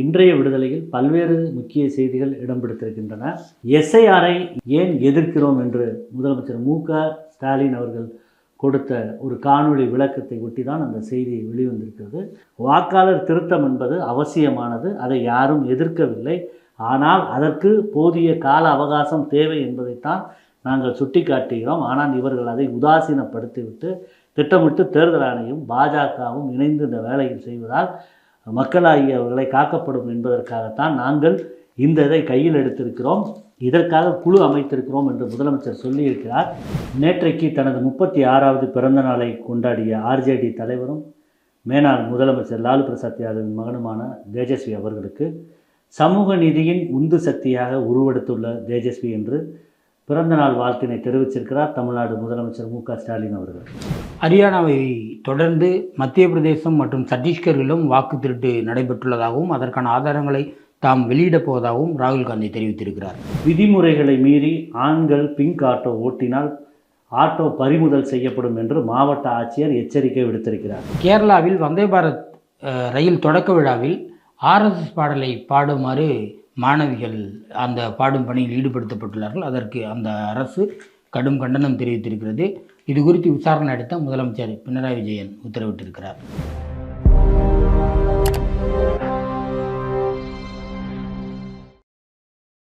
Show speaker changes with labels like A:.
A: இன்றைய விடுதலையில் பல்வேறு முக்கிய செய்திகள் இடம்பெடுத்திருக்கின்றன எஸ்ஐஆரை ஏன் எதிர்க்கிறோம் என்று முதலமைச்சர் மு க ஸ்டாலின் அவர்கள் கொடுத்த ஒரு காணொளி விளக்கத்தை ஒட்டி தான் அந்த செய்தி வெளிவந்திருக்கிறது. வாக்காளர் திருத்தம் என்பது அவசியமானது அதை யாரும் எதிர்க்கவில்லை. ஆனால் அதற்கு போதிய கால அவகாசம் தேவை என்பதைத்தான் நாங்கள் சுட்டிக்காட்டுகிறோம். ஆனால் இவர்கள் அதை உதாசீனப்படுத்திவிட்டு திட்டமிட்டு தேர்தல் ஆணையம் பாஜகவும் இணைந்து இந்த வேலையில் செய்வதால் மக்களாகியவர்களை காக்கப்படும் என்பதற்காகத்தான் நாங்கள் இந்த இதை கையில் எடுத்திருக்கிறோம். இதற்காக குழு அமைத்திருக்கிறோம் என்று முதலமைச்சர் சொல்லியிருக்கிறார். நேற்றைக்கு தனது முப்பத்தி ஆறாவது பிறந்த நாளை கொண்டாடிய ஆர்ஜேடி தலைவரும் மேனாள் முதலமைச்சர் லாலு பிரசாத் யாதவின் மகனுமான தேஜஸ்வி அவர்களுக்கு சமூக நீதியின் உந்து சக்தியாக உருவெடுத்துள்ள தேஜஸ்வி என்று பிறந்தநாள் வாழ்த்தினை தெரிவிச்சிருக்கிறார் தமிழ்நாடு முதலமைச்சர் மு ஸ்டாலின் அவர்கள்.
B: ஹரியானாவை தொடர்ந்து மத்திய பிரதேசம் மற்றும் சத்தீஸ்கரிலும் வாக்கு திருட்டு நடைபெற்றுள்ளதாகவும் அதற்கான ஆதாரங்களை தாம் வெளியிடப் போவதாகவும் ராகுல் காந்தி தெரிவித்திருக்கிறார்.
A: விதிமுறைகளை மீறி ஆண்கள் பிங்க் ஆட்டோ ஓட்டினால் ஆட்டோ பறிமுதல் செய்யப்படும் என்று மாவட்ட ஆட்சியர் எச்சரிக்கை விடுத்திருக்கிறார்.
B: கேரளாவில் வந்தே பாரத் ரயில் தொடக்க விழாவில் ஆர்எஸ்எஸ் பாடலை பாடுமாறு மாணவிகள் அந்த பாடும் பணியில் ஈடுபடுத்தப்பட்டுள்ளார்கள். அதற்கு அந்த அரசு கடும் கண்டனம் தெரிவித்திருக்கிறது. இது குறித்து விசாரணை நடத்த முதலமைச்சர் பினராயி விஜயன் உத்தரவிட்டிருக்கிறார்.